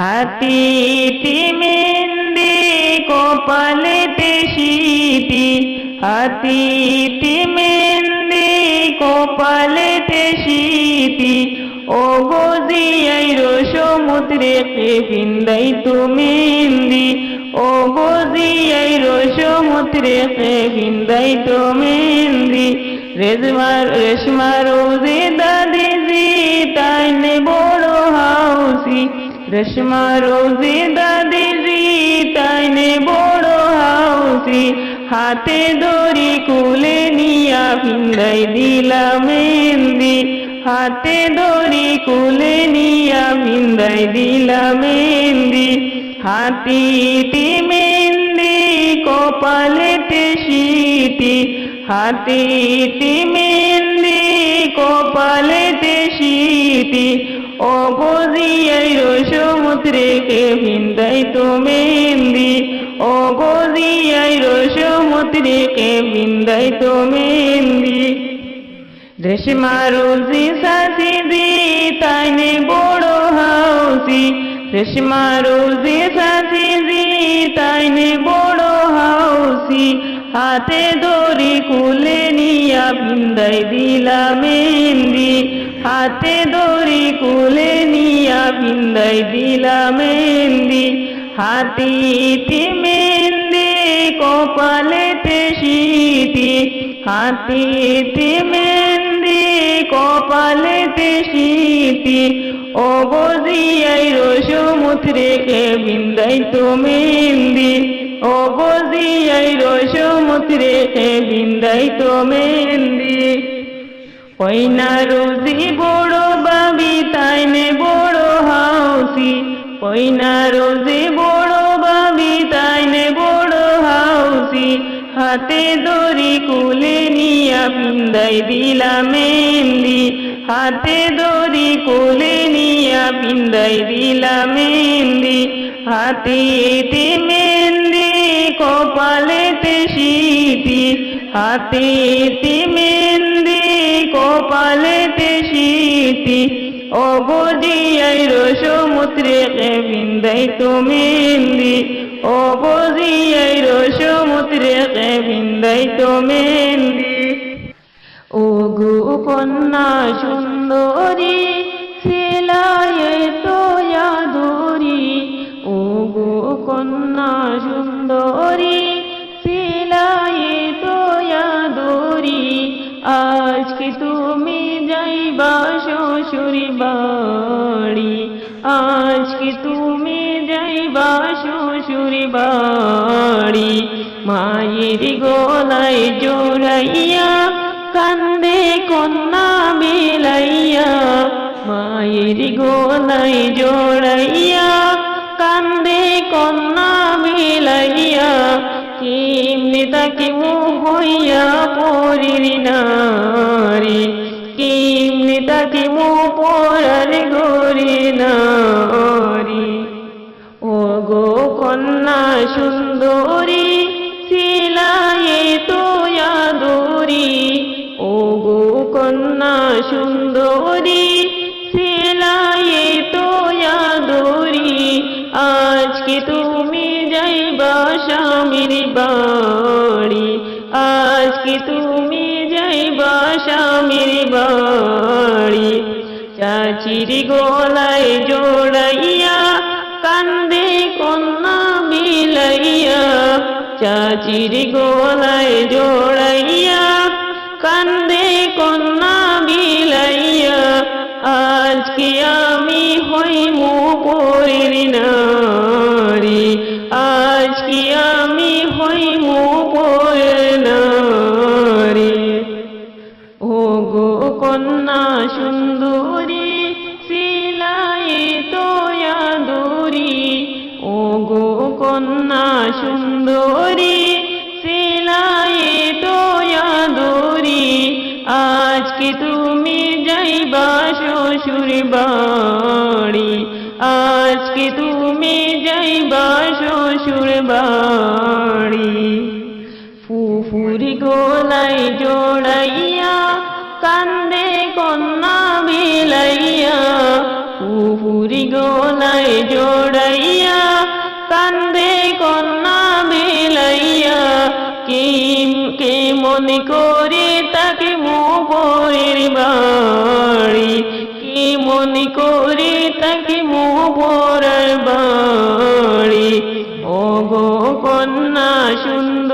হাতিটি মেহেন্দি কপালেতে শীতি হাতিটি মেহেন্দি কপালেতে শীতি ও গজিয়াই সমুদ্রে কে বিন্দাই তুমি ইন্দি ও গজিয়াই সমুদ্রে কে বিন্দাই তুমি ইন্দি রেজমার রেশমার ওজে দাদি জি তাইনে বড় হাউসি রেশমা রোজে দাদি জি তাইনে বড় হাউসি, হাতে দড়ি কুলে নিয়া ভিন্দাই দিলাম মেহেন্দি হাতে দড়ি কুলে নিয়া ভিন্দাই দিলাম মেহেন্দি হাতিটি মেহেন্দি, কপালেতে শীতি হাতিটি মেহেন্দি, কপালেতে শীতি ও গজিয়াই সমুদ্রে কে ভিন্দাই তো মেহেন্দি? ও গজিয়াই সমুদ্রে কে ভিন্দাই তো মেহেন্দি? রেশমা রোজি সাথী দি তাইনে বড় হাউসি। রেশমা রোজি সাথী দি তাইনে বড় হাউসি। হাতে দড়ি কুলে নিয়া বিন্দাই দিলা মেহেন্দি হাতে দড়ি কুলে নিয়া বিন্দাই দিলা মেহেন্দি হাতিটি মেহেন্দি কপালেতে শীতি হাতিটি মেহেন্দি কপালেতে শীতি ও গজিয়াই সমুদ্রে কে বিন্দাই তো মেহেন্দি। ও গজিয়াই সমুদ্রে কে বিন্দাই তো মেহেন্দি। পয়না রোজি বড় বাবি তাইনে বড় হাউসি। পয়না রোজি বড় বাবি তাইনে বড় হাউসি। হাতে দড়ি কুলে নিয়া পিন্দাই দিলা মেহেন্দি। হাতে দড়ি কুলে নিয়া পিন্দাই দিলাম মেহেন্দি। হাতেতে মেহেন্দি কপালেতে শীতি হাতেতে মেহেন্দি কপালেতে শীতি সমুদ্রে কে বিন্দাই তো মেহেন্দি। সমুদ্রে কে বিন্দাই তো মেহেন্দি। ও গো কন্যা সুন্দরী শ্বশুর বাড়ি। আজকে তুমি যাইবা শ্বশুর বাড়ি। মায়ের গলায় জোড়াইয়া, কান্দে কন্যা বিলাইয়া মায়ের গলায় জোড়াইয়া, কান্দে কন্যা বিলাইয়া কেমনে তাকে হইয়া পরির কন্যা সুন্দরী, সিলায়ে তো দরি ও গো কন্যা সুন্দরী, সিলায়ে তো দরি আজকে তুমি যাইবা স্বামীর বাড়ি। আজ আজকে তুমি যাইবা স্বামীর বাড়ি। চাচির গলায় জোড়াইয়া কান্দে চাচির গোলায় জোড়াইয়া কান্দে কন্যা বিলাইয়া আজকে আমি হইমু পরির কন্যা সুন্দরী সিলাই তোয়া দরি আজকে তুমি যাইবা শ্বশুর বাড়ি। আজকে তুমি যাইবা শ্বশুর বাড়ি। করে তাকে মোবরের বাড়ি। কি মনে করে তাকে মোবরের বাড়ি। ও গো কন্যা শুন